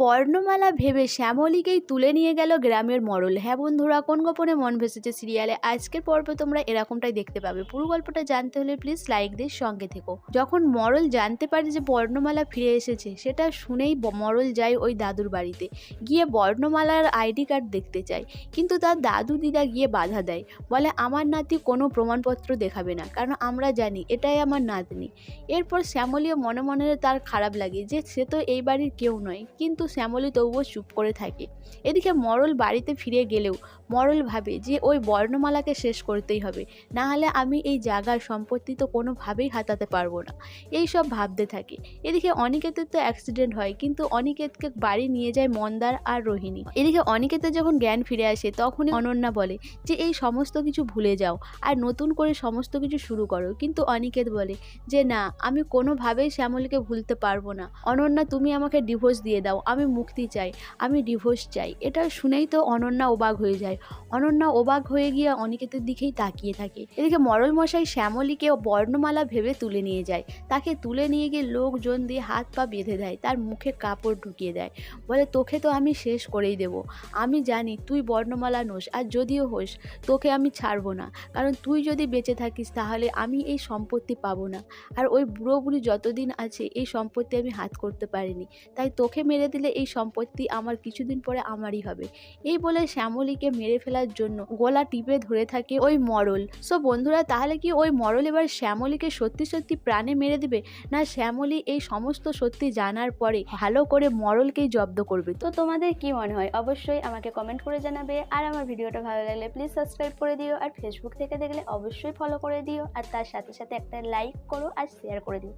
বর্ণমালা ভেবে শ্যামলীকেই তুলে নিয়ে গেল গ্রামের মরল। হ্যাঁ বন্ধুরা, কোন গোপনে মন ভেসেছে সিরিয়ালে? আজকের পর্বে তোমরা এরকমটাই দেখতে পাবে। পুরো গল্পটা জানতে হলে প্লিজ লাইক দিয়ে সঙ্গে থেকো। যখন মরল জানতে পারে যে বর্ণমালা ফিরে এসেছে, সেটা শুনেই মরল যায় ওই দাদুর বাড়িতে। গিয়ে বর্ণমালার আইডি কার্ড দেখতে চায়। কিন্তু তার দাদু দিদা গিয়ে বাধা দেয়। বলে, আমার নাতি কোনো প্রমাণপত্র দেখাবে না। কারণ আমরা জানি, এটাই আমার নাতনি। এরপর শ্যামলীও মনে মনে তার খারাপ লাগে যে সে তো এই বাড়ির কেউ নয়। কিন্তু শ্যামলী তবুও চুপ করে থাকে। এদিকে মরল বাড়িতে ফিরে গেলেও মরল ভাবে যে ওই বর্ণমালাকে শেষ করতেই হবে, না হলে আমি এই জায়গার সম্পত্তি তো কোনোভাবেই হাতাতে পারব না। এই সব ভাবতে থাকে। এদিকে অনিকেতের তো অ্যাক্সিডেন্ট হয়, কিন্তু অনিকেতকে বাড়ি নিয়ে যায় মন্দার আর রোহিণী। এদিকে অনিকেতের যখন জ্ঞান ফিরে আসে, তখনই অনন্যা বলে যে, এই সমস্ত কিছু ভুলে যাও আর নতুন করে সমস্ত কিছু শুরু করো। কিন্তু অনিকেত বলে যে, না, আমি কোনোভাবেই শ্যামলীকে ভুলতে পারব না। অনন্যা, তুমি আমাকে ডিভোর্স দিয়ে দাও। আমি মুক্তি চাই, আমি ডিভোর্স চাই। এটা শুনেই তো অনন্যা অবাক হয়ে যায়। অনন্যা অবাক হয়ে গিয়ে অনিকেতের দিকেই তাকিয়ে থাকে। এদিকে মরল মশাই শ্যামলীকে বর্ণমালা ভেবে তুলে নিয়ে যায়। তাকে তুলে নিয়ে গিয়ে লোকজন দিয়ে হাত পা বেঁধে দেয়, তার মুখে কাপড় ঢুকিয়ে দেয়। বলে, তোকে তো আমি শেষ করেই দেব। আমি জানি তুই বর্ণমালা নোস, আর যদিও হোস, তোকে আমি ছাড়বো না। কারণ তুই যদি বেঁচে থাকিস, তাহলে আমি এই সম্পত্তি পাবো না। আর ওই বুড়ো বুড়ি যতদিন আছে, এই সম্পত্তি আমি হাত করতে পারিনি। তাই তোকে মেরে দিলে এই সম্পত্তি আমার কিছুদিন পরে আমারই হবে। এই বলে শ্যামলীকে মেরে ফেলার জন্য গলা টিপে ধরে থাকে ওই মরল। সো বন্ধুরা, তাহলে কি ওই মরল এবার শ্যামলীকে সত্যি সত্যি প্রাণে মেরে দিবে? না শ্যামলী এই সমস্ত সত্যি জানার পরে ভালো করে মরলকেই জব্দ করবে? তো তোমাদের কি মনে হয়? অবশ্যই আমাকে কমেন্ট করে জানাবে। আর আমার ভিডিওটা ভালো লাগলে প্লিজ সাবস্ক্রাইব করে দিও। আর ফেসবুক থেকে দেখলে অবশ্যই ফলো করে দিও। আর তার সাথে সাথে একটা লাইক করো আর শেয়ার করে দিও।